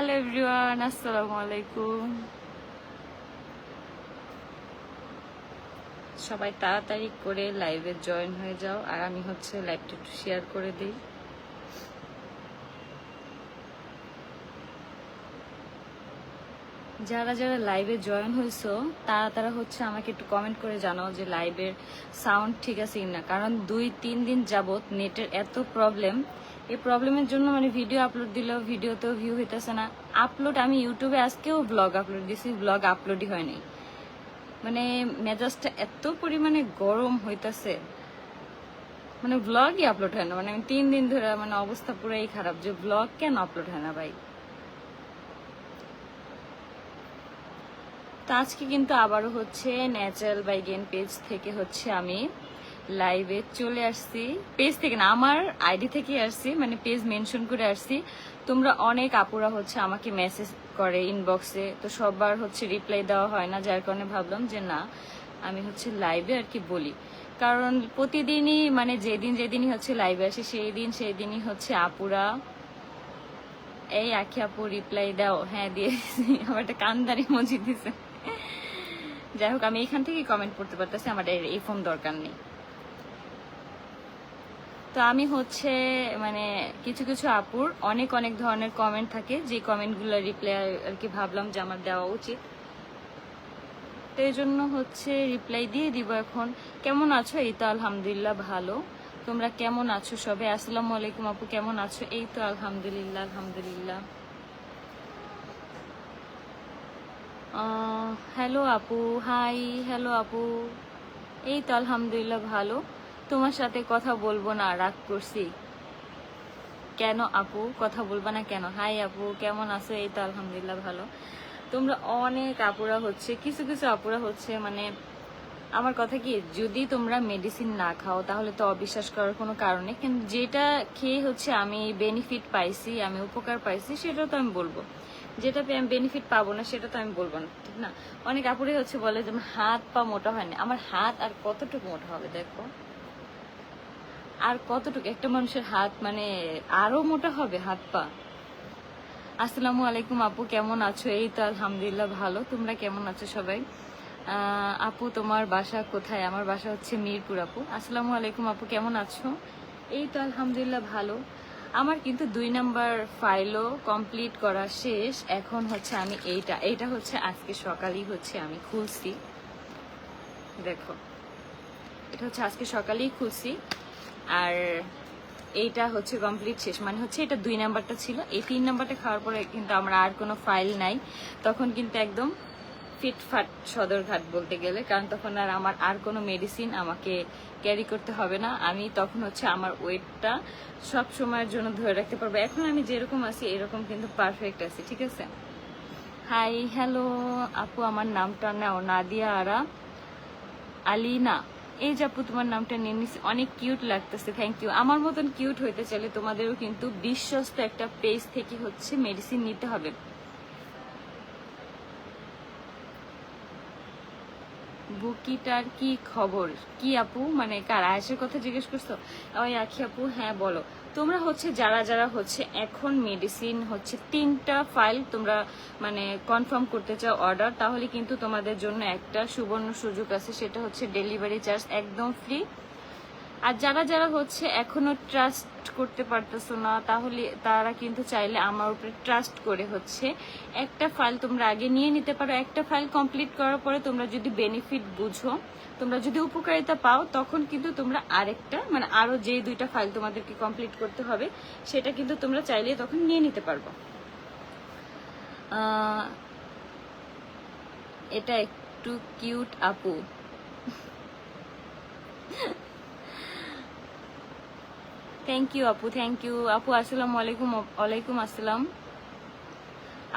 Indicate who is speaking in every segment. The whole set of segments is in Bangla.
Speaker 1: হ্যালো এভরিওয়ান, আসসালামু আলাইকুম। সবাই তাড়াতাড়ি করে লাইভে জয়েন হয়ে যাও, আর আমি হচ্ছে লাইভটা একটু শেয়ার করে দিই। যারা যারা লাইভে জয়েন হয়েছো, তারা তারা হচ্ছে আমাকে একটু কমেন্ট করে জানাও যে লাইভের সাউন্ড ঠিক আছে কিনা। কারণ দুই তিন দিন যাবত নেটের এত প্রবলেম এই প্রবলেমের জন্য মানে ভিডিও আপলোড দিলেও ভিডিওতেও ভিউ হইতেছে না। আপলোড আমি ইউটিউবে আজকেও ব্লগ আপলোড দিয়েছি ব্লগ আপলোডই হয়নি মানে মেজাজটা এত পরিমাণে গরম হইতাছে। মানে ব্লগই আপলোড হয় না মানে আমি তিন দিন ধরে মানে অবস্থা পুরাই খারাপ যে ব্লগ কেন আপলোড হয় না ভাই? তো আজকে কিন্তু আবারও হচ্ছে ন্যাচারাল বাই গেন পেজ থেকে হচ্ছে আমি লাইভে চলে আসছি। পেজ থেকে না, আমার আইডি থেকে আসছি মানে পেজ মেনশন করে আসছি। তোমরা অনেক আপুরা হচ্ছে আমাকে মেসেজ করে ইনবক্সে তো সবার হচ্ছে রিপ্লাই দেওয়া হয় না, যার কারণে ভাবলাম যে না, আমি হচ্ছে লাইভে আর কি বলি। কারণ প্রতিদিনই মানে যেদিন যেদিনই হচ্ছে লাইভে আসি সেই দিন সেই দিনই হচ্ছে আপুরা এই আখি আপু রিপ্লাই দাও হ্যাঁ দিয়েছি। আমার একটা কান্দারি মজি দিছে যাই হোক, আমি এখান থেকেই কমেন্ট করতে পারতেছি, আমার এই ফোন দরকার নেই। তো আমি হচ্ছে মানে কিছু কিছু আপুর অনেক অনেক ধরনের কমেন্ট থাকে, যে কমেন্টগুলো রিপ্লাই আর কি ভাবলাম যে আমার দেওয়া উচিত। তো এই জন্য হচ্ছে রিপ্লাই দিয়ে দিব এখন। কেমন আছো? এই তো আলহামদুলিল্লাহ ভালো। তোমরা কেমন আছো সবে? আসসালামু আলাইকুম আপু, কেমন আছো? এই তো আলহামদুলিল্লাহ আলহামদুলিল্লাহ। হ্যালো আপু হাই হ্যালো আপু। এই তো আলহামদুলিল্লাহ ভালো। তোমার সাথে কথা বলব না, রাগ করছি। কেন আপু? কথা বলবা না কেন? হাই আপু, কেমন আছো? এই তো আলহামদুলিল্লাহ ভালো। তোমরা অনেক আপুরা হচ্ছে, কিছু কিছু আপুরা হচ্ছে মানে আমার কথা কি, যদি তোমরা মেডিসিন না খাও, তাহলে তো অবিশ্বাস করার কোনো কারণ কিন্তু যেটা খেয়ে হচ্ছে আমি বেনিফিট পাইছি, আমি উপকার পাইছি সেটা তো আমি বলব। যেটা পেয়ে আমি বেনিফিট পাবো না, সেটা তো আমি বলব না, ঠিক না? অনেক আপুরে হচ্ছে বলে যে হাত পা মোটা হয় না আমার হাত আর কতটুকু মোটা হবে, দেখো? আর কতটুকু? একটা মানুষের হাত মানে আরও মোটা হবে, হাত পা। আসসালামু আলাইকুম আপু, কেমন আছো? এই তো আলহামদুলিল্লাহ ভালো। তোমরা কেমন আছো সবাই? আপু, তোমার বাসা কোথায়? আমার বাসা হচ্ছে মিরপুর আপু। আসসালামু আলাইকুম আপু, কেমন আছো? এই তো আলহামদুলিল্লাহ ভালো। আমার কিন্তু দুই নাম্বার ফাইলও কমপ্লিট করা শেষ। এখন হচ্ছে আমি এইটা এইটা হচ্ছে আজকে সকালেই হচ্ছে আমি খুলছি। দেখো, এটা হচ্ছে আজকে সকালেই খুলছি। আর এইটা হচ্ছে কমপ্লিট শেষ। মানে হচ্ছে এটা দুই নাম্বারটা ছিল। এই তিন নাম্বারটা খাওয়ার পরে কিন্তু আমার আর কোনো ফাইল নাই। তখন কিন্তু একদম ফিটফাট সদরঘাট বলতে গেলে। কারণ তখন আর আমার আর কোনো মেডিসিন আমাকে ক্যারি করতে হবে না। আমি তখন হচ্ছে আমার ওয়েটটা সব সময়ের জন্য ধরে রাখতে পারব। এখন আমি যেরকম আছি, এরকম কিন্তু পারফেক্ট আছি। ঠিক আছে? হাই হ্যালো আপু, আমার নামটা নাও। নাদিয়া আরা। আলিনা। এই যে আপু, তোমার নামটা নিয়ে নিছি, অনেক কিউট লাগতেছে থ্যাংক ইউ আমার মতন কিউট হইতে চাইলে তোমাদেরও কিন্তু বিশ্বস্ত একটা পেজ থেকে হচ্ছে মেডিসিন নিতে হবে। বুকিটার কি খবর? কি আপু? মানে কার? আয়েসের কথা জিজ্ঞেস করছ? ওই আখি আপু হ্যাঁ বলো। তোমরা হচ্ছে যারা যারা হচ্ছে এখন মেডিসিন হচ্ছে তিনটা ফাইল তোমরা মানে কনফার্ম করতে চাও অর্ডার তাহলে কিন্তু তোমাদের জন্য একটা সুবর্ণ সুযোগ আছে, সেটা হচ্ছে ডেলিভারি চার্জ একদম ফ্রি আর যারা যারা হচ্ছে এখনও ট্রাস্ট করতে পারতেছো না, তাহলে তারা কিন্তু চাইলে আমার উপরে ট্রাস্ট করে হচ্ছে একটা ফাইল তোমরা আগে নিয়ে নিতে পারো। একটা ফাইল কমপ্লিট করার পরে তোমরা যদি বেনিফিট বুঝো, তোমরা যদি উপকারিতা পাও, তখন কিন্তু তোমরা আরেকটা মানে আরও যে দুইটা ফাইল তোমাদেরকে কমপ্লিট করতে হবে, সেটা কিন্তু তোমরা চাইলে তখন নিয়ে নিতে পারব। এটা একটু কিউট আপু। থ্যাংক ইউ আপু থ্যাংক ইউ আপু আসসালাম আলাইকুম ওয়ালাইকুম আসসালাম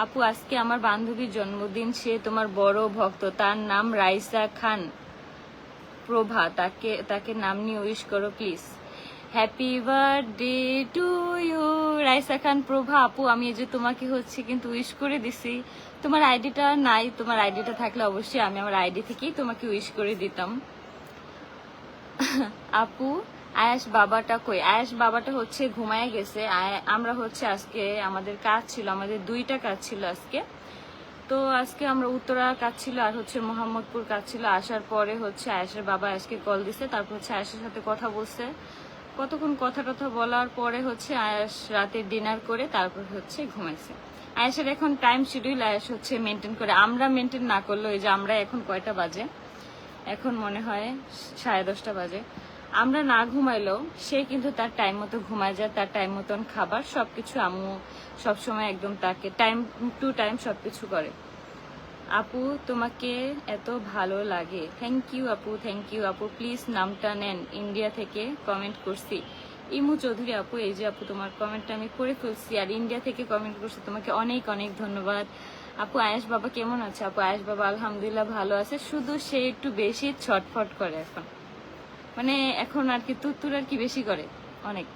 Speaker 1: আপু আজকে আমার বান্ধবীর জন্মদিন। সে তোমার বড় ভক্ত। তার নাম রাইসা খান প্রভা। তাকে তাকে নাম নিয়ে উইশ করো please happy birthday to you Raisa Khan Prova. আপু, আমি এই যে তোমাকে হচ্ছে কিন্তু উইশ করে দিছি। তোমার আইডিটা নাই। তোমার আইডিটা থাকলে অবশ্যই আমি আমার আইডি থেকেই তোমাকে উইশ করে দিতাম। আপু আয়াস বাবাটা কই? আয়াস বাবাটা হচ্ছে ঘুমায় গেছে। আমরা হচ্ছে আজকে আমাদের কাজ ছিল, আমাদের দুইটা কাজ ছিল আজকে। তো আজকে আমরা উত্তরা কাজ ছিল আর হচ্ছে মোহাম্মদপুর কাজ ছিল। আসার পরে হচ্ছে আয়েশের বাবা আজকে কল দিছে, তারপর হচ্ছে আয়েশের সাথে কথা বলছে। কতক্ষণ কথা টথা বলার পরে হচ্ছে আয়াস রাতে ডিনার করে তারপর হচ্ছে ঘুমাইছে। আয়াসের এখন টাইম শিডিউল আয়াস হচ্ছে মেনটেন করে। আমরা মেনটেন না করলেও এই যে আমরা এখন কয়টা বাজে? এখন মনে হয় সাড়ে দশটা বাজে। আমরা না ঘুমাইলেও সে কিন্তু তার টাইম মতো ঘুমায় যায়, তার টাইম মতন খাবার, সবকিছু আম্মু সবসময় একদম তাকে টাইম টু টাইম সবকিছু করে। আপু, তোমাকে এত ভালো লাগে। থ্যাংক ইউ আপু থ্যাংক ইউ আপু। প্লিজ নামটা নেন ইন্ডিয়া থেকে কমেন্ট করছি। ইমু চৌধুরী, আপু, এই যে আপু, তোমার কমেন্টটা আমি করে ফেলছি। আর ইন্ডিয়া থেকে কমেন্ট করছি, তোমাকে অনেক অনেক ধন্যবাদ। আপু, আয়েশ বাবা কেমন আছে? আপু, আয়েশ বাবা আলহামদুলিল্লাহ ভালো আছে। শুধু সে একটু বেশি ছটফট করে এখন। মানে এখন আর কি তুতুর আর কি বেশি করে, অনেক।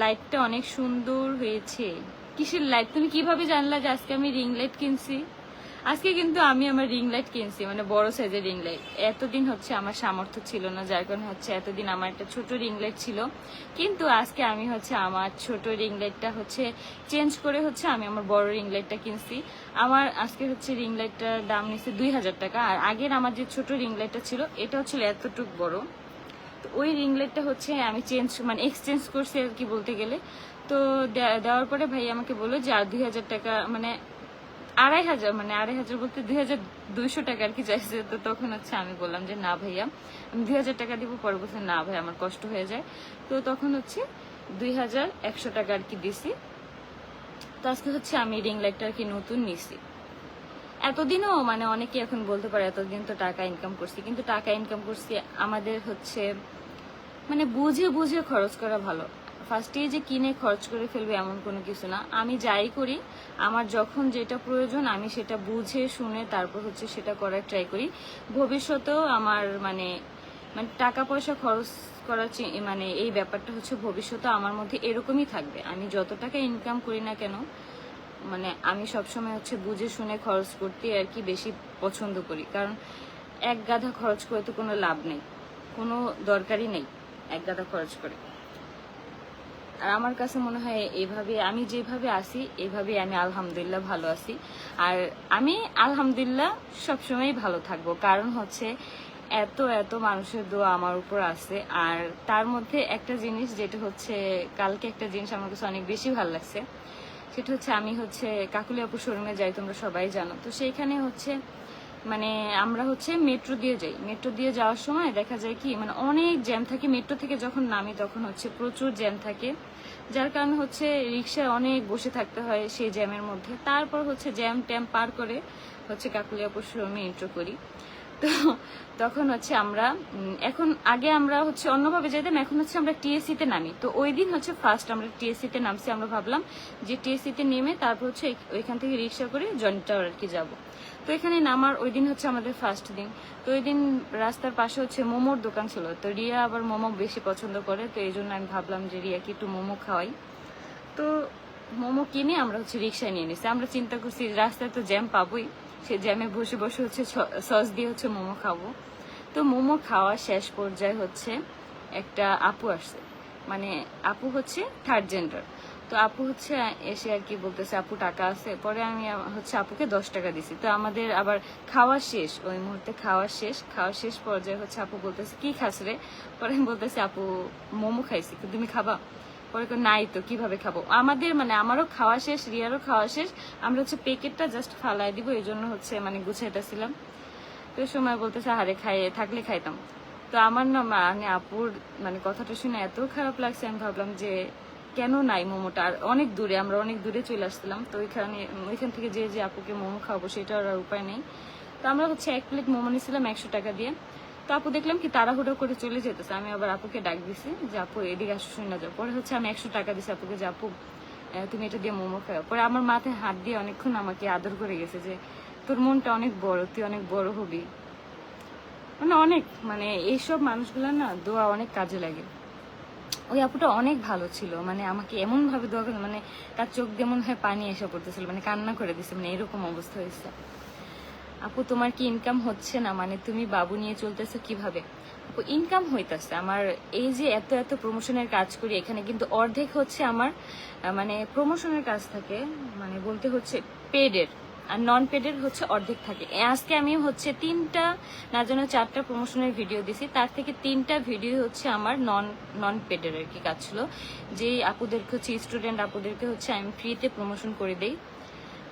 Speaker 1: লাইটটা অনেক সুন্দর হয়েছে। কিসের লাইট তুমি কীভাবে জানলা যে আজকে আমি রিং লাইট কিনছি? আজকে কিন্তু আমি আমার রিং লাইট কিনছি মানে বড় সাইজের রিং লাইট এতদিন হচ্ছে আমার সামর্থ্য ছিল না, যার কারণে হচ্ছে এতদিন আমার একটা ছোট রিং লাইট ছিল। কিন্তু আজকে আমি হচ্ছে আমার ছোট রিং লাইটটা হচ্ছে চেঞ্জ করে হচ্ছে আমি আমার বড় রিং লাইটটা কিনছি। আমার আজকে হচ্ছে রিং লাইটটার দাম নিচ্ছে দুই হাজার টাকা। আর আগের আমার যে ছোট রিং লাইটটা ছিল, এটা ছিল এতটুক বড়। তো ওই রিং লাইটটা হচ্ছে আমি চেঞ্জ মানে এক্সচেঞ্জ করছি আর কি বলতে গেলে। তো দেওয়ার পরে ভাই আমাকে বলল যে, আর দুই হাজার টাকা মানে আড়াই হাজার মানে আড়াই হাজার বলতে দুই হাজার দুইশো টাকা আর কি চাইছে। তো তখন হচ্ছে আমি বললাম যে, না ভাইয়া, আমি দুই হাজার টাকা দিব, পরে বলছে, না ভাই, আমার কষ্ট হয়ে যায়। তো তখন হচ্ছে দুই হাজার একশো টাকা আর কি দিছি। তো আজকে হচ্ছে আমি রিং লাইটটা আর কি নতুন নিছি। এতদিনও মানে অনেকে এখন বলতে পারে, এতদিন তো টাকা ইনকাম করছি। কিন্তু টাকা ইনকাম করছি আমাদের হচ্ছে মানে বুঝে বুঝে খরচ করা ভালো। ফার্স্টে যে কিনে খরচ করে ফেলবে এমন কোনো কিছু না। আমি যাই করি, আমার যখন যেটা প্রয়োজন আমি সেটা বুঝে, শুনে তারপর হচ্ছে সেটা করার ট্রাই করি। ভবিষ্যতেও আমার মানে মানে টাকা পয়সা খরচ করার চি- মানে এই ব্যাপারটা হচ্ছে ভবিষ্যতে আমার মধ্যে এরকমই থাকবে। আমি যত টাকা ইনকাম করি না কেন মানে আমি সবসময় হচ্ছে বুঝে, শুনে খরচ করতে আর কি বেশি পছন্দ করি। কারণ এক গাধা খরচ করে তো কোনো লাভ নেই, কোনো দরকারই নেই এক গাধা খরচ করে। আর আমার কাছে মনে হয় এইভাবে আমি যেভাবে আছি এইভাবে আমি আলহামদুলিল্লাহ ভালো আছি। আর আমি আলহামদুলিল্লাহ সবসময় ভালো থাকব। কারণ হচ্ছে এত এত মানুষের দোয়া আমার উপর আছে। আর তার মধ্যে একটা জিনিস যেটা হচ্ছে, কালকে একটা জিনিস আমার কাছে অনেক বেশি ভালো লাগছে। সেটা হচ্ছে আমি হচ্ছে কাকুলিয়াপুর শোরুমে যাই, তোমরা সবাই জানো। তো সেইখানে হচ্ছে মানে আমরা হচ্ছে মেট্রো দিয়ে যাই। মেট্রো দিয়ে যাওয়ার সময় দেখা যায় কি মানে অনেক জ্যাম থাকে। মেট্রো থেকে যখন নামি তখন হচ্ছে প্রচুর জ্যাম থাকে। যার কারণে হচ্ছে রিক্সায় অনেক বসে থাকতে হয় সেই জ্যামের মধ্যে। তারপর হচ্ছে জ্যাম ট্যাম পার করে হচ্ছে কাকুলিয়াপুর শোরুমে এন্ট্রো করি। তো তখন হচ্ছে আমরা এখন আগে আমরা হচ্ছে অন্যভাবে যেতাম এখন হচ্ছে আমরা টিএসসি তে নামি। তো ওই দিন হচ্ছে ফার্স্ট আমরা টিএসসি তে নামছি। আমরা ভাবলাম যে টিএসসি তে নেমে তারপর হচ্ছে ওইখান থেকে রিক্সা করে জয়েন্ট টাওয়ার আর কি যাব। তো এখানে নামার ওই দিন হচ্ছে আমাদের ফার্স্ট দিন। তো ওই দিন রাস্তার পাশে হচ্ছে মোমোর দোকান ছিল। তো রিয়া আবার মোমো বেশি পছন্দ করে, তো এই জন্য আমি ভাবলাম যে রিয়াকে একটু মোমো খাওয়াই। তো মোমো কিনে আমরা হচ্ছে রিক্সায় নিয়ে নিছি। আমরা চিন্তা করছি রাস্তায় তো জ্যাম পাবোই সে জ্যামে বসে বসে হচ্ছে সস দিয়ে হচ্ছে মোমো খাব। তো মোমো খাওয়া শেষ পর্যায়ে হচ্ছে একটা আপু আসছে। মানে আপু হচ্ছে থার্ড জেন্ডার তো আপু হচ্ছে এসে আর কি বলতেছে, আপু, টাকা আছে। পরে আমি, হচ্ছে আপুকে দশ টাকা দিছি। তো আমাদের আবার খাওয়া শেষ, ওই মুহূর্তে খাওয়া শেষ। খাওয়া শেষ পর্যায়ে হচ্ছে আপু বলতেছে, কি খাস রে? পরে আমি বলতেছি, আপু, মোমো খাইছি তুমি খাবা? পরে নাই তো, কীভাবে খাব? আমাদের মানে আমারও খাওয়া শেষ, রিয়ারও খাওয়া শেষ। আমরা হচ্ছে প্যাকেটটা জাস্ট ফালাই দিব এই জন্য হচ্ছে মানে গুছাইতেছিলাম। তো সময় বলতেছে হারে খাইয়ে থাকলে খাইতাম। তো আমার না মানে আপুর মানে কথাটা শুনে এত খারাপ লাগছে, আমি ভাবলাম যে কেন নাই মোমোটা? আর অনেক দূরে, আমরা অনেক দূরে চলে আসছিলাম, তো ওইখানে, ওইখান থেকে যে যে আপুকে মোমো খাওয়াবো সেটার আর উপায় নেই। তো আমরা হচ্ছে এক প্লেট মোমো নিয়েছিলাম একশো টাকা দিয়ে। তো আপু দেখলাম কি তাড়াহুড়ো করে চলে যেতেছে, আমি আবার আপুকে ডাক দিছি যে, আপু, এদিকে আসো, শুনে যাও। পরে হচ্ছে আমি একশো টাকা দিছি আপুকে যে, আপু তুমি এটা দিয়ে মোমো খাও। পরে আমার মাথায় হাত দিয়ে অনেকক্ষণ আমাকে আদর করে গেছে যে, তোর মনটা অনেক বড়, তুই অনেক বড় হবি। মানে অনেক মানে এইসব মানুষগুলো না দোয়া অনেক কাজে লাগে। ওই আপুটা অনেক ভালো ছিল। মানে আমাকে এমন ভাবে দোয়া করে মানে তার চোখ দিয়ে মনে হয় পানি এসে পড়তেছিল মানে কান্না করে দিছে মানে এরকম অবস্থা হয়েছে। আপু, তোমার কি ইনকাম হচ্ছে না? মানে তুমি বাবু নিয়ে চলতেছো কীভাবে? আপু ইনকাম হইতাছে। আমার এই যে এত এত প্রমোশনের কাজ করি, এখানে কিন্তু অর্ধেক হচ্ছে আমার মানে প্রমোশনের কাজ থাকে। মানে বলতে হচ্ছে পেডের আর নন পেডের হচ্ছে অর্ধেক থাকে। আজকে আমি হচ্ছে তিনটা, না যেন চারটা প্রমোশনের ভিডিও দিছি, তার থেকে তিনটা ভিডিও হচ্ছে আমার নন নন পেডের আর কি কাজ ছিল। যে আপুদেরকে হচ্ছে স্টুডেন্ট আপুদেরকে হচ্ছে, আমি ফ্রিতে প্রমোশন করে দেই।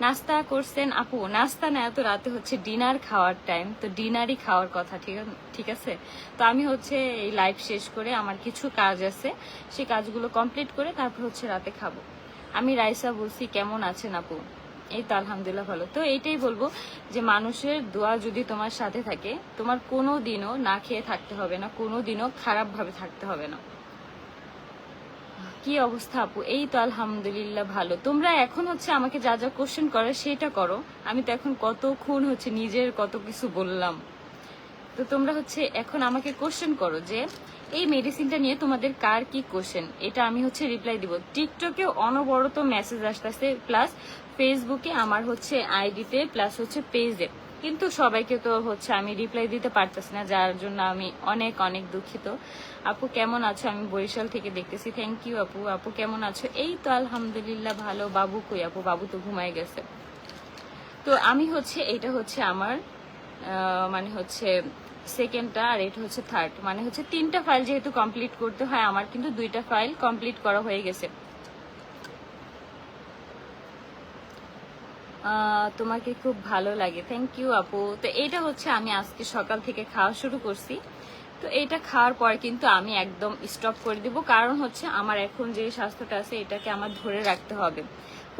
Speaker 1: নাস্তা করছেন আপু, নাস্তা না, এত রাতে হচ্ছে ডিনার খাওয়ার টাইম তো ডিনারই খাওয়ার কথা, ঠিক ঠিক আছে? তো আমি হচ্ছে এই লাইভ শেষ করে আমার কিছু কাজ আছে, সেই কাজগুলো কমপ্লিট করে তারপর হচ্ছে রাতে খাব। আমি রাইসা বলছি, কেমন আছেন আপু? এই তো আলহামদুলিল্লাহ ভালো। তো এইটাই বলব যে মানুষের দোয়া যদি তোমার সাথে থাকে, তোমার কোনো দিনও না খেয়ে থাকতে হবে না, কোনো দিনও খারাপভাবে থাকতে হবে না। কি অবস্থা আপু? এই তো আলহামদুলিল্লাহ ভালো। তোমরা এখন হচ্ছে আমাকে যা যা কোশ্চেন করে সেটা করো। আমি তো এখন কতক্ষণ হচ্ছে, নিজের কত কিছু বললাম। তো তোমরা হচ্ছে এখন আমাকে কোশ্চেন করো যে এই মেডিসিনটা নিয়ে তোমাদের কার কি কোশ্চেন এটা আমি হচ্ছে রিপ্লাই দিব। টিকটকে অনবরত মেসেজ আসতেছে প্লাস ফেসবুকে আমার হচ্ছে আইডিতে প্লাস হচ্ছে পেজে কিন্তু সবাইকে তো হচ্ছে আমি রিপ্লাই দিতে পারতেছি না, যার জন্য আমি অনেক অনেক দুঃখিত। আপু, কেমন আছো? আমি বরিশাল থেকে দেখতেছি। থ্যাংক ইউ আপু। আপু, কেমন আছো? এই তো আলহামদুলিল্লাহ ভালো। বাবু কই আপু? বাবু তো ঘুমায় গেছে। তো আমি হচ্ছে, এটা হচ্ছে আমার মানে হচ্ছে সেকেন্ডটা আর এটা হচ্ছে থার্ড মানে হচ্ছে তিনটা ফাইল যেহেতু কমপ্লিট করতে হয় আমার, কিন্তু দুইটা ফাইল কমপ্লিট করা হয়ে গেছে। তোমাকে খুব ভালো লাগে। থ্যাংক ইউ আপু। তো এটা হচ্ছে আমি আজকে সকাল থেকে খাওয়া শুরু করছি। তো এটা খাওয়ার পর কিন্তু আমি একদম স্টপ করে দিব। কারণ হচ্ছে আমার এখন যে স্বাস্থ্যটা আছে, এটাকে আমার ধরে রাখতে হবে।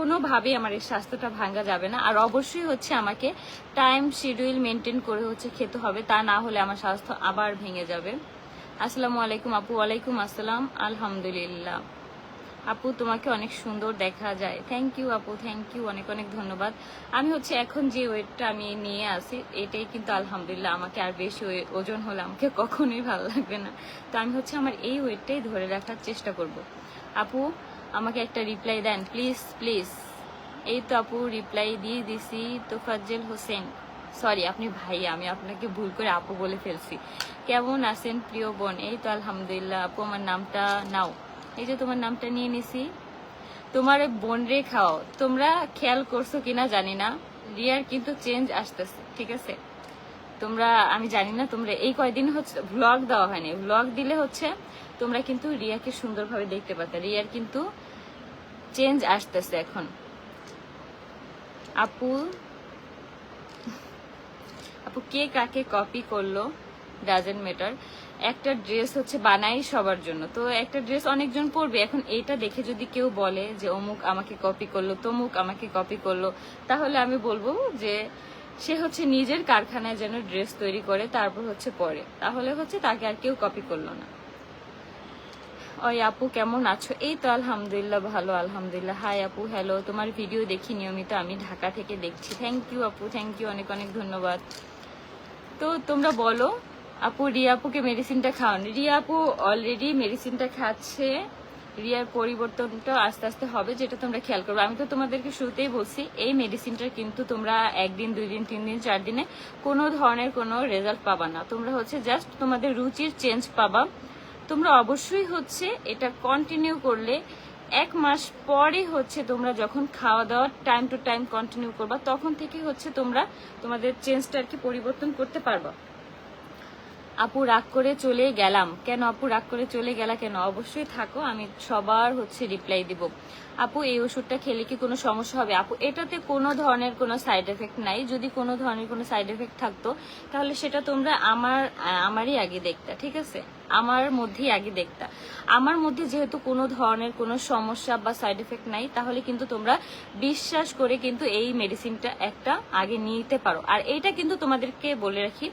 Speaker 1: কোনোভাবেই আমার এই স্বাস্থ্যটা ভাঙা যাবে না। আর অবশ্যই হচ্ছে আমাকে টাইম শিডিউল মেনটেন করে হচ্ছে খেতে হবে, তা না হলে আমার স্বাস্থ্য আবার ভেঙে যাবে। আসসালামু আলাইকুম আপু, ওয়ালাইকুম আসসালাম, আলহামদুলিল্লাহ। আপু, তোমাকে অনেক সুন্দর দেখা যায়। থ্যাংক ইউ আপু থ্যাংক ইউ অনেক অনেক ধন্যবাদ। আমি হচ্ছে এখন যে ওয়েটটা আমি নিয়ে আসি এটাই কিন্তু আলহামদুলিল্লাহ আমাকে আর বেশি ওজন হলে আমাকে কখনোই ভালো লাগবে না। তো আমি হচ্ছে আমার এই ওয়েটটাই ধরে রাখার চেষ্টা করব। আপু আমাকে একটা রিপ্লাই দেন। প্লিজ প্লিজ এই তো আপু রিপ্লাই দিয়ে দিছি তোফাজ্জেল হোসেন। সরি আপনি ভাই আমি আপনাকে ভুল করে আপু বলে ফেলছি। কেমন আছেন প্রিয় বোন? এই তো আলহামদুলিল্লাহ, আপু আমার নামটা নাও। এই যে তোমার নামটা নিয়ে নিছি। তোমার বোন রে খাও তোমরা খেয়াল করছ কিনা জানি না। রিয়ার কিন্তু চেঞ্জ আসতেছে, ঠিক আছে? তোমরা, আমি জানি না, তোমরা এই কয়দিন হচ্ছে ভ্লগ দেওয়া হয়নি। ভ্লগ দিলে হচ্ছে তোমরা কিন্তু রিয়াকে সুন্দরভাবে দেখতে পাতে রিয়ার কিন্তু চেঞ্জ আসতেছে এখন। আপু আপু, কে কাকে কপি করল ডাজেন্ট ম্যাটার একটা ড্রেস হচ্ছে বানাই সবার জন্য। তো একটা ড্রেস অনেকজন পরবে। এখন এইটা দেখে যদি কেউ বলে যে অমুক আমাকে কপি করল, তমুক আমাকে কপি করল, তাহলে আমি বলব যে সে হচ্ছে নিজের কারখানায় যেন ড্রেস তৈরি করে, তারপর হচ্ছে পরে। তাহলে হচ্ছে তাকে আর কেউ কপি করল না। ওই আপু কেমন আছো? এই তো আলহামদুলিল্লাহ, ভালো, আলহামদুলিল্লাহ। হাই আপু হ্যালো তোমার ভিডিও দেখি নিয়মিত, আমি ঢাকা থেকে দেখছি। থ্যাংক ইউ আপু থ্যাংক ইউ অনেক অনেক ধন্যবাদ। তো তোমরা বলো, আপু, রিয়া আপুকে মেডিসিনটা খাওয়ান, রিয়া আপু অলরেডি মেডিসিনটা খাচ্ছে। রিয়ার পরিবর্তনটা আস্তে আস্তে হবে, যেটা তোমরা খেয়াল করবে। আমি তো তোমাদেরকে শুরুতেই বলছি, এই মেডিসিনটা কিন্তু তোমরা একদিন দুই দিন তিন দিন চার দিনে কোনো ধরনের কোনো রেজাল্ট পাবা না। তোমরা হচ্ছে জাস্ট তোমাদের রুচির চেঞ্জ পাবা। তোমরা অবশ্যই হচ্ছে এটা কন্টিনিউ করলে এক মাস পরে হচ্ছে তোমরা যখন খাওয়া দাওয়া টাইম টু টাইম কন্টিনিউ করবা, তখন থেকে হচ্ছে তোমরা তোমাদের চেঞ্জটা আর কি পরিবর্তন করতে পারবা। আপু রাগ করে চলে গেলাম। কেন আপু রাগ করে চলে গেলা কেন? অবশ্যই থাকো, আমি সবার হচ্ছে রিপ্লাই দিব। আপু, এই ওষুধটা খেলে কি কোনো সমস্যা হবে? আপু, এটাতে কোনো ধরনের কোনো সাইড এফেক্ট নাই। যদি কোনো ধরনের কোনো সাইড এফেক্ট থাকতো, তাহলে সেটা তোমরা আমার, আমারই আগে দেখতা, ঠিক আছে? আমার মধ্যেই আগে দেখতা। আমার মধ্যে যেহেতু কোনো ধরনের কোনো সমস্যা বা সাইড এফেক্ট নাই, তাহলে কিন্তু তোমরা বিশ্বাস করে কিন্তু এই মেডিসিনটা একটা আগে নিতে পারো। আর এইটা কিন্তু তোমাদেরকে বলে রাখি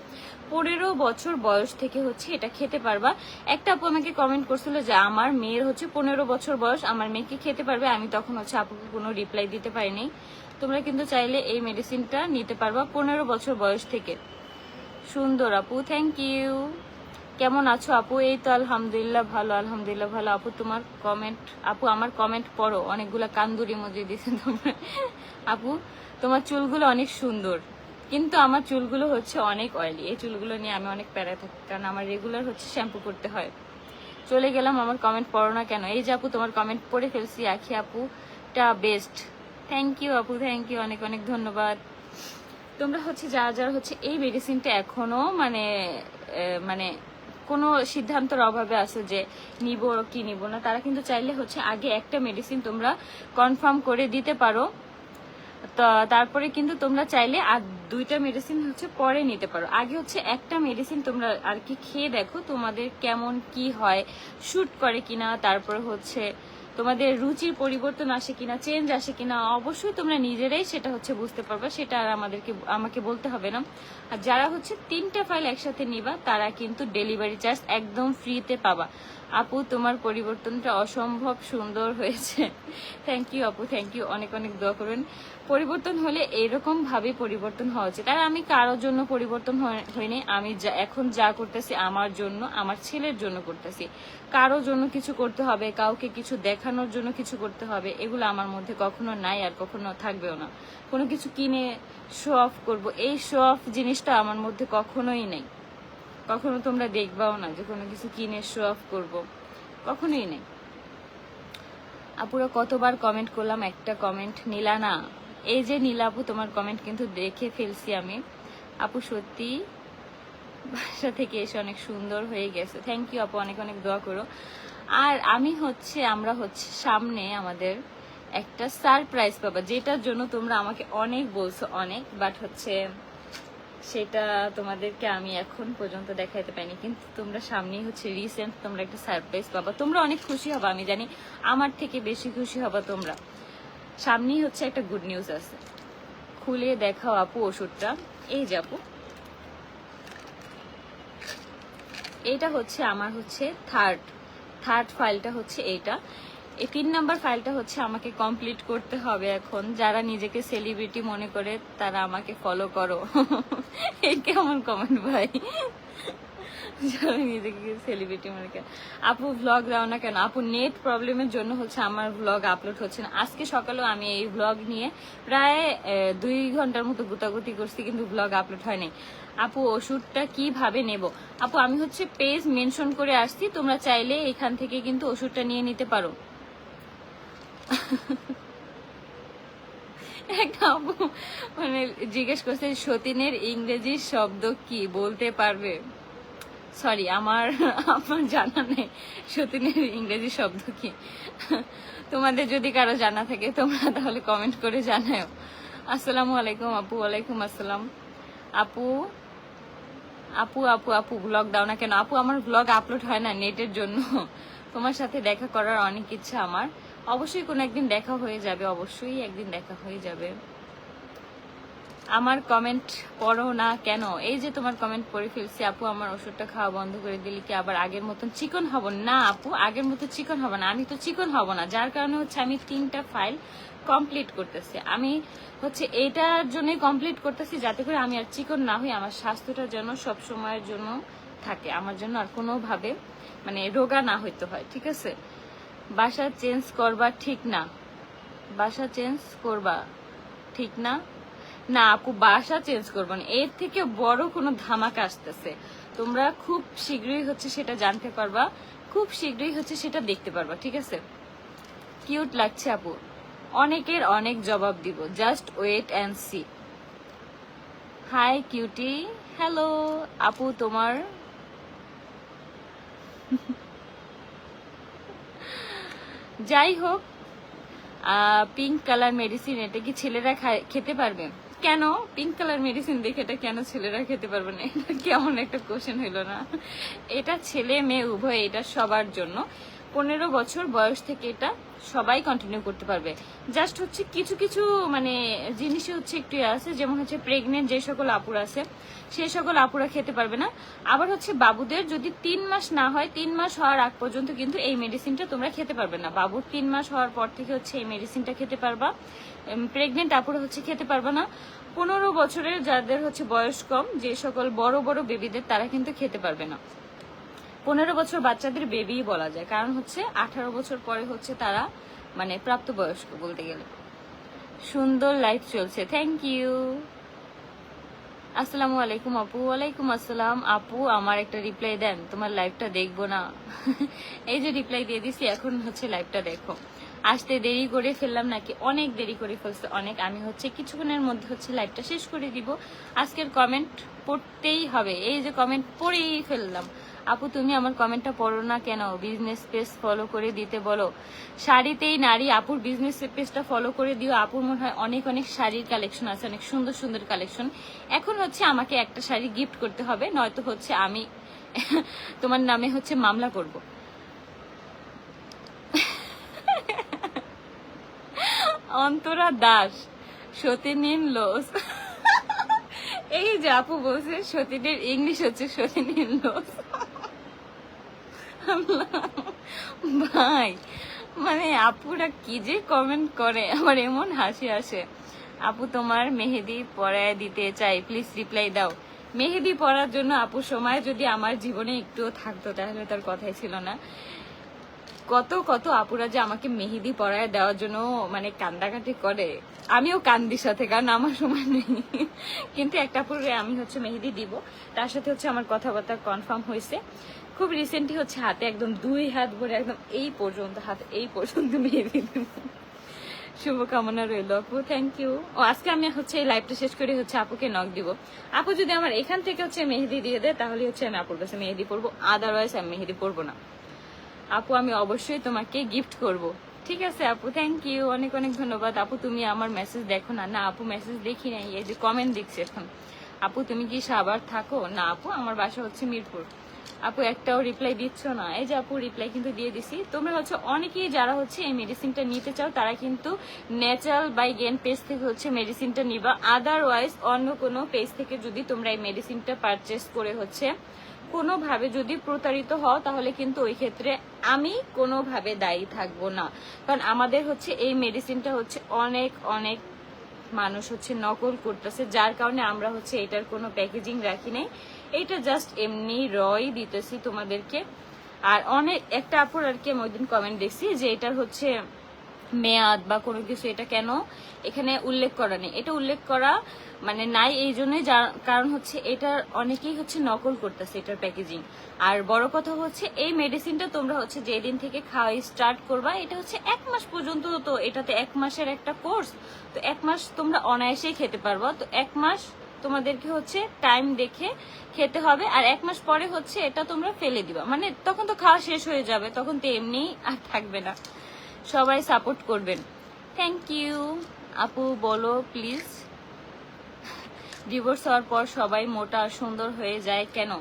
Speaker 1: পনেরো বছর বয়স থেকে হচ্ছে এটা খেতে পারবা। একটা আপু আমাকে কমেন্ট করছিল যে, আমার মেয়ের হচ্ছে পনেরো বছর বয়স, আমার মেয়েকে খেতে পারবে? আমি তখন হচ্ছে আপুকে কোনো রিপ্লাই দিতে পারিনি। তোমরা কিন্তু চাইলে এই মেডিসিনটা নিতে পারবা পনেরো বছর বয়স থেকে। সুন্দর আপু থ্যাংক ইউ কেমন আছো আপু? এই তো আলহামদুলিল্লাহ ভালো আলহামদুলিল্লাহ ভালো। আপু, তোমার কমেন্ট আপু, আমার কমেন্ট পড়ো। অনেকগুলা কান্দুরি মধ্যে দিয়েছে তোমরা। আপু, তোমার চুলগুলো অনেক সুন্দর। কিন্তু আমার চুলগুলো হচ্ছে অনেক অয়েলি এই চুলগুলো নিয়ে আমি অনেক প্যারা থাকি, কারণ আমার রেগুলার হচ্ছে শ্যাম্পু করতে হয়। চলে গেলাম আমার কমেন্ট পড়ো না কেন? এই যে আপু, তোমার কমেন্ট পড়ে ফেলছি, আখি আপুটা বেস্ট থ্যাংক ইউ আপু থ্যাংক ইউ অনেক অনেক ধন্যবাদ। তোমরা হচ্ছে যারা যারা হচ্ছে এই মেডিসিনটা এখনও মানে মানে কোনো সিদ্ধান্তের অভাবে আছে যে নিব কি নিব না, তারা কিন্তু চাইলে হচ্ছে আগে একটা মেডিসিন তোমরা কনফার্ম করে দিতে পারো। তারপরে কিন্তু তোমরা চাইলে আর দুইটা মেডিসিন হচ্ছে পরে নিতে পারো। আগে হচ্ছে একটা মেডিসিন তোমরা আর কি খেয়ে দেখো তোমাদের কেমন কি হয় শুট করে কিনা, তারপরে হচ্ছে তোমাদের রুচির পরিবর্তন আসে কিনা চেঞ্জ আসে কিনা, অবশ্যই তোমরা নিজেরাই সেটা হচ্ছে বুঝতে পারবে, সেটা আর আমাদেরকে, আমাকে বলতে হবে না। আর যারা হচ্ছে তিনটা ফাইল একসাথে নিবা, তারা কিন্তু ডেলিভারি চার্জ একদম ফ্রিতে পাবা। আপু, তোমার পরিবর্তনটা অসম্ভব সুন্দর হয়েছে। থ্যাংক ইউ আপু থ্যাংক ইউ অনেক অনেক দোয়া করবেন। পরিবর্তন হলে এরকম ভাবে পরিবর্তন হওয়া উচিত। আর আমি কারোর জন্য পরিবর্তন হয়নি, আমি এখন যা করতেছি আমার জন্য, আমার ছেলের জন্য করতেছি। কারোর জন্য কিছু করতে হবে, কাউকে কিছু দেখানোর জন্য কিছু করতে হবে, এগুলো আমার মধ্যে কখনো নাই আর কখনো থাকবেও না। কোনো কিছু কিনে শো অফ করব, এই শো অফ জিনিসটা আমার মধ্যে কখনোই নেই। কখনো তোমরা দেখবাও না যে কোনো কিছু কিনে শো অফ করব, কখনোই নেই। আপুরা কতবার কমেন্ট করলাম, একটা কমেন্ট নিলা না। এই যে নীলা আপু, তোমার কমেন্ট কিন্তু দেখে ফেলছি আমি। আপু, সত্যি বাসা থেকে এসে অনেক সুন্দর হয়ে গেছে। থ্যাংক ইউ আপু, অনেক অনেক দোয়া করো। আর আমি হচ্ছে, আমরা হচ্ছে সামনে আমাদের একটা সারপ্রাইজ পাবা, যেটার জন্য তোমরা আমাকে অনেক বলছো, অনেক বাট হচ্ছে সেটা তোমাদেরকে আমি এখন পর্যন্ত দেখাইতে পাইনি। কিন্তু তোমরা সামনেই হচ্ছে রিসেন্ট তোমরা একটা সারপ্রাইজ পাবা। তোমরা অনেক খুশি হবা, আমি জানি। আমার থেকে বেশি খুশি হবা তোমরা। সামনেই হচ্ছে একটা গুড নিউজ আছে। খুলে দেখাও আপু ওষুধটা। এই যে আপু। এইটা হচ্ছে আমার হচ্ছে থার্ড থার্ড ফাইলটা হচ্ছে এইটা এই তিন নাম্বার ফাইলটা হচ্ছে আমাকে কমপ্লিট করতে হবে এখন। যারা নিজেকে সেলিব্রিটি মনে করে, তারা আমাকে ফলো করো। এই কেমন কমেন্ট ভাই? যারা নিজেকে সেলিব্রিটি মনে করে আপু ভ্লগ দাও না কেন? আপু নেট প্রবলেমের জন্য হচ্ছে আমার ভ্লগ আপলোড হচ্ছে না। আজকে সকালেও আমি এই ভ্লগ নিয়ে প্রায় দুই ঘণ্টার মতো গুতাগুতি করছি, কিন্তু ভ্লগ আপলোড হয়নি আপু ওষুধটা কীভাবে নেব? আপু আমি হচ্ছে পেজ মেনশন করে আসছি, তোমরা চাইলে এখান থেকে কিন্তু ওষুধটা নিয়ে নিতে পারো। একটা আপু মানে জিজ্ঞেস করছে, সতীনের ইংরেজি শব্দ কি? বলতে পারবে? সরি আমার আমার জানা নেই। সতীনের ইংরেজি শব্দ কি? তোমাদের যদি কারও জানা থাকে, তোমরা তাহলে কমেন্ট করে জানাও। আসসালামু আলাইকুম, আপু, ওয়ালাইকুম আসসালাম। আপু আপু আপু আপু ব্লগ দাও না কেন? আপু, আমার ব্লগ আপলোড হয় না নেটের জন্য। তোমার সাথে দেখা করার অনেক ইচ্ছা আমার। অবশ্যই কোনো একদিন দেখা হয়ে যাবে, অবশ্যই একদিন দেখা হয়ে যাবে। আমার কমেন্ট পড়ো না কেন? এই যে তোমার কমেন্ট পড়ে ফেলছি, আপু, আমার ওষুধটা খাওয়া বন্ধ করে দিলে কি আবার আগের মতন চিকন হব? না, আপু, আগের মতো চিকন হব না। আমি তো চিকন হব না, যার কারণে হচ্ছে আমি তিনটা ফাইল কমপ্লিট করতেছি। আমি হচ্ছে এইটার জন্যই কমপ্লিট করতেছি যাতে করে আমি আর চিকন না হই, আমার স্বাস্থ্যটা যেন সব সময়ের জন্য থাকে, আমার জন্য আর কোনোভাবে মানে রোগা না হইতে হয়, ঠিক আছে? বাসা চেঞ্জ করবা ঠিক না, বাসা চেঞ্জ করবা ঠিক না না, আপু, বাসা চেঞ্জ করব না। এর থেকে বড় কোনো ধামাকা আসতেছে। তোমরা খুব শীঘ্রই হচ্ছে সেটা জানতে পারবা। খুব শীঘ্রই হচ্ছে সেটা দেখতে পারবা, ঠিক আছে? কিউট লাগছে, আপু। অনেকের অনেক জবাব দিব। Just wait and see hi cutie hello আপু, তোমার? যাই হোক পিঙ্ক কালার মেডিসিন এটা কি ছেলেরা খেতে পারবে? কেন? পিঙ্ক কালার মেডিসিন দেখে এটা কেন ছেলেরা খেতে পারবে না? এটা কেমন একটা কোশ্চেন হইল না? এটা ছেলে মেয়ে, উভয় এটা সবার জন্য। পনেরো বছর বয়স থেকে এটা সবাই কন্টিনিউ করতে পারবে। জাস্ট হচ্ছে কিছু কিছু মানে জিনিসে হচ্ছে একটু ইয়ে আছে, যেমন হচ্ছে প্রেগনেন্ট যে সকল আপুরা আছে সেই সকল আপুরা খেতে পারবে না। আবার হচ্ছে বাবুদের যদি তিন মাস না হয়, তিন মাস হওয়ার আগ পর্যন্ত কিন্তু এই মেডিসিনটা তোমরা খেতে পারবে না। বাবুর তিন মাস হওয়ার পর থেকে হচ্ছে এই মেডিসিনটা খেতে পারবা। প্রেগনেন্ট আপুরা হচ্ছে খেতে পারবে না। পনেরো বছরের যাদের হচ্ছে বয়স কম, যে সকল বড় বড় বেবিদের তারা কিন্তু খেতে পারবে না। পনেরো বছর বাচ্চাদের বেবি বলা যায়। কারণ হচ্ছে আঠারো বছর পরে হচ্ছে তারা মানে প্রাপ্তবয়স্ক বলতে গেলে। সুন্দর লাইফ চলছে। থ্যাংক ইউ আসসালামু আলাইকুম আপু। ওয়ালাইকুম আসসালাম। আপু, আমার একটা রিপ্লাই দেন। তোমার লাইভটা দেখব না। এই যে রিপ্লাই দিয়ে দিছি, এখন হচ্ছে লাইভটা দেখো। আসতে দেরি করে ফেললাম নাকি? অনেক দেরি করে ফেলছে, অনেক। আমি হচ্ছে কিছুক্ষণের মধ্যে হচ্ছে লাইভটা শেষ করে দিব। আজকের কমেন্ট পড়তেই হবে। এই যে কমেন্ট পড়েই ফেললাম। আপু, তুমি আমার কমেন্টটা পড়ো না কেন? বিজনেস পেজ ফলো করে দিতে বলো। শাড়িতেই নারী আপুর বিজনেস পেজটা ফলো করে দিও। আপুর মনে হয় অনেক অনেক শাড়ির কালেকশন আছে, অনেক সুন্দর সুন্দর কালেকশন এখন হচ্ছে আমাকে একটা শাড়ি গিফট করতে হবে, নয়তো হচ্ছে আমি তোমার নামে হচ্ছে মামলা করব। অন্তরা দাস সতীনীন লোস। এই যে আপু বলছে, সতীনের ইংলিশ হচ্ছে সতীনীন লোস। ভাই মানে আপুরা কি যে কমেন্ট করে, আমার এমন হাসি আসে। আপু তোমার মেহেদি পরায় দিতে চাই প্লিজ রিপ্লাই দাও। মেহেদি পরার জন্য আপু সময় যদি আমার জীবনে একটুও থাকতো, তাহলে তার কথাই ছিল না। কত কত আপুরা যে আমাকে মেহেদি পরায় দেওয়ার জন্য মানে কান্দাকাটি করে। আমিও কান্দি সাথে, কারণ আমার সময় নেই। কিন্তু একটা আপুরে আমি হচ্ছে মেহেদি দিব, তার সাথে হচ্ছে আমার কথাবার্তা কনফার্ম হয়েছে। খুব রিসেন্টলি হচ্ছে হাতে একদম দুই হাত ভরে একদম এই পর্যন্ত, হাত এই পর্যন্ত মেহেদি দিব। শুভকামনা রইল আপু থ্যাংক ইউ ও, আজকে আমি হচ্ছে এই লাইভটা শেষ করে হচ্ছে আপুকে নক দিব। আপু যদি আমার এখান থেকে হচ্ছে মেহেদি দিয়ে দেয়, তাহলে হচ্ছে আমি আপুর কাছে মেহেদি পরবো আদারওয়াইজ আমি মেহেদি পরবো না। আপু, আমি অবশ্যই তোমাকে গিফট করব। ঠিক আছে আপু থ্যাংক ইউ অনেক অনেক ধন্যবাদ। আপু, তুমি আমার মেসেজ দেখো না না আপু মেসেজ দেখি নাই, এই যে কমেন্ট দেখছি এখন। আপু, তুমি কি সাবার থাকো? না আপু, আমার বাসা হচ্ছে মিরপুর। আপু একটাও রিপ্লাই দিচ্ছ না। এই যে আপু রিপ্লাই কিন্তু দিয়ে দিছি। তোমরা হচ্ছে অনেকেই যারা হচ্ছে এই মেডিসিনটা নিতে চাও, তারা কিন্তু ন্যাচারাল বাই গেন পেজ থেকে হচ্ছে মেডিসিনটা নিবা। আদারওয়াইজ অন্য কোনো পেজ থেকে যদি তোমরা এই মেডিসিনটা পারচেস করে হচ্ছে কোনোভাবে যদি প্রতারিত হও, তাহলে কিন্তু ওই ক্ষেত্রে আমি কোনোভাবে দায়ী থাকব না। কারণ আমাদের হচ্ছে এই মেডিসিনটা হচ্ছে অনেক অনেক মানুষ হচ্ছে নকল করতেছে, যার কারণে আমরা হচ্ছে এটার কোনো প্যাকেজিং রাখি নাই। এইটা জাস্ট এমনি রই দিতেছি তোমাদেরকে। আর অনেক, একটা আপুর আর কি আমি ওই দিন কমেন্ট দেখছি যে এটার হচ্ছে মেয়াদ বা কোনো কিছু, এটা কেন এখানে উল্লেখ করা নেই। এটা উল্লেখ করা মানে নাই এই জন্যই কারণ হচ্ছে এটার অনেকেই হচ্ছে নকল করতেছে এটার প্যাকেজিং আর বড় কথা হচ্ছে, এই মেডিসিনটা তোমরা হচ্ছে যেদিন থেকে খাওয়া স্টার্ট করবা, এটা হচ্ছে এক মাস পর্যন্ত তো, এটাতে এক মাসের একটা কোর্স তো এক মাস তোমরা অনায়াসেই খেতে পারবা। তো এক মাস তোমাদেরকে হচ্ছে টাইম দেখে খেতে হবে। আর এক মাস পরে হচ্ছে এটা তোমরা ফেলে দিবা। মানে তখন তো খাওয়া শেষ হয়ে যাবে, তখন তো এমনি আর থাকবে না। সবাই সাপোর্ট করবেন। থ্যাংক ইউ আপু, বলো প্লিজ ডিভোর্স হওয়ার পর সবাই মোটা আর সুন্দর হয়ে যায় কেন?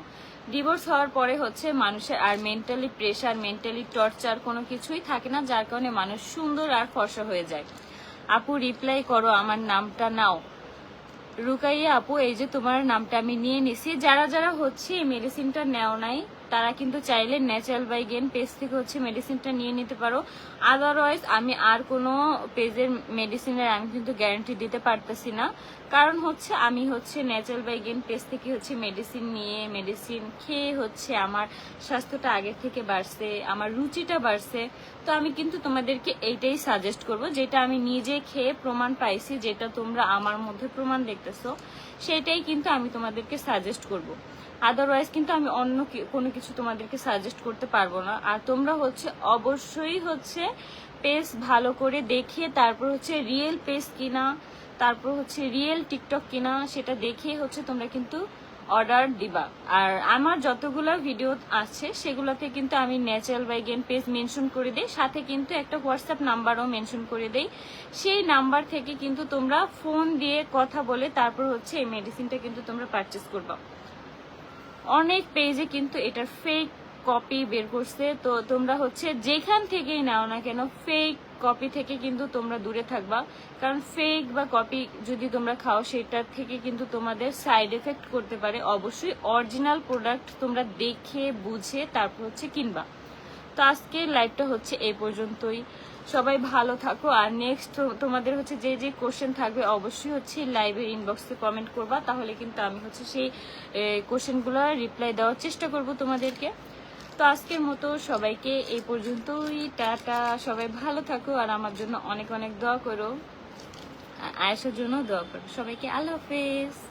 Speaker 1: ডিভোর্স হওয়ার পরে হচ্ছে মানুষের আর মেন্টালি প্রেশার মেন্টালি টর্চার কোনো কিছুই থাকে না, যার কারণে মানুষ সুন্দর আর ফর্সা হয়ে যায়। আপু রিপ্লাই করো আমার নামটা নাও। রুকাইয়া আপু, এই যে তোমার নামটা আমি নিয়ে নিছি। যারা যারা হচ্ছে এই মেডিসিনটা নেও নাই তারা কিন্তু চাইলে ন্যাচারাল বাই গেন পেজ থেকে হচ্ছে মেডিসিনটা নিয়ে নিতে পারো। আদারওয়াইজ আমি আর কোনো পেজের মেডিসিনের আমি কিন্তু গ্যারান্টি দিতে পারতেছি না। কারণ হচ্ছে, আমি হচ্ছে ন্যাচারাল বাই গেন পেজ থেকে হচ্ছে মেডিসিন নিয়ে মেডিসিন খেয়ে হচ্ছে আমার স্বাস্থ্যটা আগের থেকে বাড়ছে, আমার রুচিটা বাড়ছে। তো আমি কিন্তু তোমাদেরকে এইটাই সাজেস্ট করব, যেটা আমি নিজে খেয়ে প্রমাণ পাইছি, যেটা তোমরা আমার মধ্যে প্রমাণ দেখতেছো, সেটাই কিন্তু আমি তোমাদেরকে সাজেস্ট করব। আদারওয়াইজ কিন্তু আমি অন্য কোনো কিছু তোমাদেরকে সাজেস্ট করতে পারব না। আর তোমরা হচ্ছে অবশ্যই হচ্ছে পেজ ভালো করে দেখে তারপর হচ্ছে রিয়েল পেজ কিনা, তারপর হচ্ছে রিয়েল টিকটক কিনা, সেটা দেখে হচ্ছে তোমরা কিন্তু অর্ডার দিবা। আর আমার যতগুলো ভিডিও আছে, সেগুলোতে কিন্তু আমি natural by gain page mention করে দিই। সাথে কিন্তু একটা হোয়াটসঅ্যাপ নাম্বারও মেনশন করে দেই। সেই নাম্বার থেকে কিন্তু তোমরা ফোন দিয়ে কথা বলে তারপর হচ্ছে এই মেডিসিনটা কিন্তু তোমরা পারচেস করবা। অনেক পেজে কিন্তু এটার ফেক কপি বের করছে। তো তোমরা হচ্ছে যেখান থেকেই নাও না কেন ফেক কপি থেকে কিন্তু তোমরা দূরে থাকবা। কারণ ফেক বা কপি যদি তোমরা খাও, সেটার থেকে কিন্তু তোমাদের সাইড এফেক্ট করতে পারে। অবশ্যই অরিজিনাল প্রোডাক্ট তোমরা দেখে, বুঝে তারপর হচ্ছে কিনবা। তো আজকে লাইভটা হচ্ছে এই পর্যন্তই। সবাই ভালো থাকো। আর নেক্সট তোমাদের হচ্ছে যে যে কোশ্চেন থাকবে অবশ্যই হচ্ছে লাইভের ইনবক্সে কমেন্ট করবা। তাহলে কিন্তু আমি হচ্ছে সেই কোশ্চেনগুলো রিপ্লাই দেওয়ার চেষ্টা করব তোমাদেরকে। তো আজকের মতো সবাইকে এই পর্যন্তই। টাটা, সবাই ভালো থাকো। আর আমার জন্য অনেক অনেক দোয়া করো। আর আয়েশার জন্য দোয়া করো। সবাইকে আল্লাহ হাফেজ।